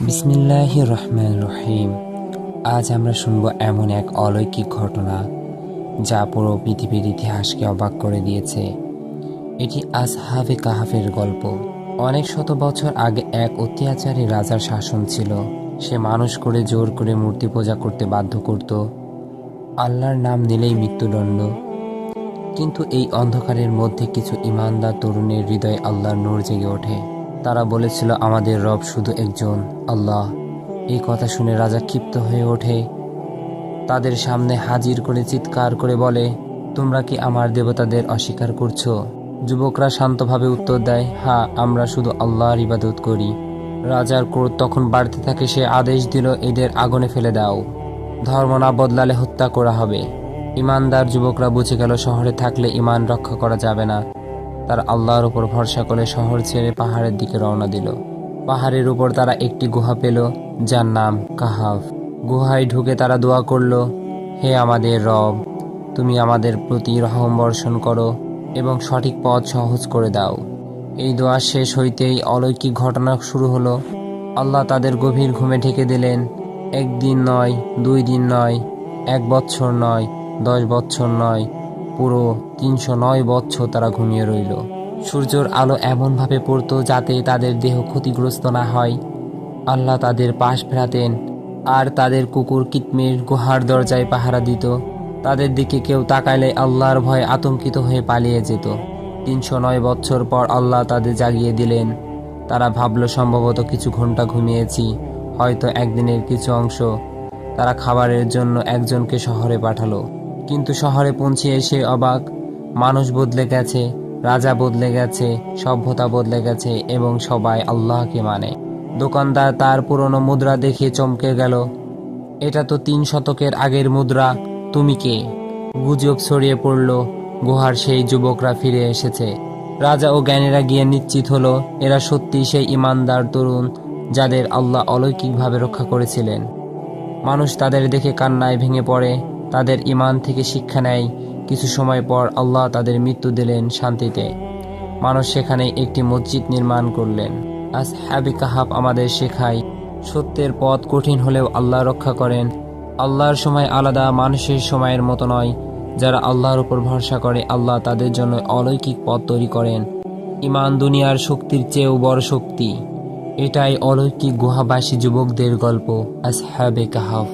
বিসমিল্লাহ রহমান রহিম আজ আমরা শুনব এমন এক অলৌকিক ঘটনা, যা পুরো পৃথিবীর ইতিহাসকে অবাক করে দিয়েছে। এটি আসহাবে কাহাফের গল্প। অনেক শত বছর আগে এক অত্যাচারী রাজার শাসন ছিল। সে মানুষ করে জোর করে মূর্তি পূজা করতে বাধ্য করত। আল্লাহর নাম নিলেই মৃত্যুদণ্ড। কিন্তু এই অন্ধকারের মধ্যে কিছু ইমানদার তরুণের হৃদয়ে আল্লাহর নূর জেগে ওঠে। তারা বলেছিল, আমাদের রব শুধু একজন, আল্লাহ। এই কথা শুনে রাজা ক্ষিপ্ত হয়ে ওঠে। তাদের সামনে হাজির করে চিৎকার করে বলে, তোমরা কি আমার দেবতাদের অস্বীকার করছ? যুবকরা শান্তভাবে উত্তর দেয় হ্যাঁ আমরা শুধু আল্লাহর ইবাদত করি। রাজার ক্রোধ তখন বাড়তে থাকে, সে আদেশ দিল, এদের আগুনে ফেলে দাও। ধর্ম না বদলালে হত্যা করা হবে। ইমানদার যুবকরা বুঝে গেল, শহরে থাকলে ইমান রক্ষা করা যাবে না। তার আল্লাহর উপর ভরসা করে শহর ছেড়ে পাহাড়ের দিকে রওনা দিল। পাহাড়ের উপর তারা একটি গুহা পেল, যার নাম কাহাফ। গুহায় ঢুকে তারা দোয়া করল, হে আমাদের রব, তুমি আমাদের প্রতি রহম বর্ষণ করো এবং সঠিক পথ সহজ করে দাও। এই দোয়া শেষ হইতেই অলৌকিক ঘটনা শুরু হলো। আল্লাহ তাদের গভীর ঘুমে ঢেকে দিলেন, একদিন নয়, দুই দিন নয়, এক বছর নয়, দশ বছর নয় পুরো তিনশো নয় বৎসর তারা ঘুমিয়ে রইল। সূর্যের আলো এমনভাবে পড়তো যাতে তাদের দেহ ক্ষতিগ্রস্ত না হয়। আল্লাহ তাদের পাশ ফেরাতেন, আর তাদের কুকুর কিতমির গুহার দরজায় পাহারা দিত। তাদের দিকে কেউ তাকাইলে আল্লাহর ভয়ে আতঙ্কিত হয়ে পালিয়ে যেত। তিনশো নয় বছর পর আল্লাহ তাদের জাগিয়ে দিলেন। তারা ভাবলো, সম্ভবত কিছু ঘণ্টা ঘুমিয়েছি, হয়তো একদিনের কিছু অংশ। তারা খাবারের জন্য একজনকে শহরে পাঠালো। কিন্তু শহরে পৌঁছে এসে অবাক। মানুষ বদলে গেছে, রাজা বদলে গেছে, সভ্যতা বদলে গেছে এবং সবাই আল্লাহকে মানে। দোকানদার তার পুরনো মুদ্রা দেখে চমকে গেল। এটা তো তিন শতকের আগের মুদ্রা, তুমি কে? গুজব ছড়িয়ে পড়ল। গুহার সেই যুবকরা ফিরে এসেছে। রাজা ও জ্ঞানীরা গিয়ে নিশ্চিত হলো, এরা সত্যি সেই ইমানদার তরুণ যাদের আল্লাহ অলৌকিকভাবে রক্ষা করেছিলেন। মানুষ তাদের দেখে কান্নায় ভেঙে পড়ে। তাদের ইমান থেকে শিক্ষা নেয়। কিছু সময় পর আল্লাহ তাদের মৃত্যু দিলেন শান্তিতে। মানুষ সেখানে একটি মসজিদ নির্মাণ করলেন। আজ হ্যাবি কাহাব আমাদের শেখায়, সত্যের পথ কঠিন হলেও আল্লাহ রক্ষা করেন। আল্লাহর সময় আলাদা, মানুষের সময়ের মতো নয়। যারা আল্লাহর উপর ভরসা করে, আল্লাহ তাদের জন্য অলৌকিক পথ তৈরি করেন। ইমান দুনিয়ার শক্তির চেয়েও বড় শক্তি। এটাই অলৌকিক গুহাবাসী যুবকদের গল্প, আসহাবে কাহাফ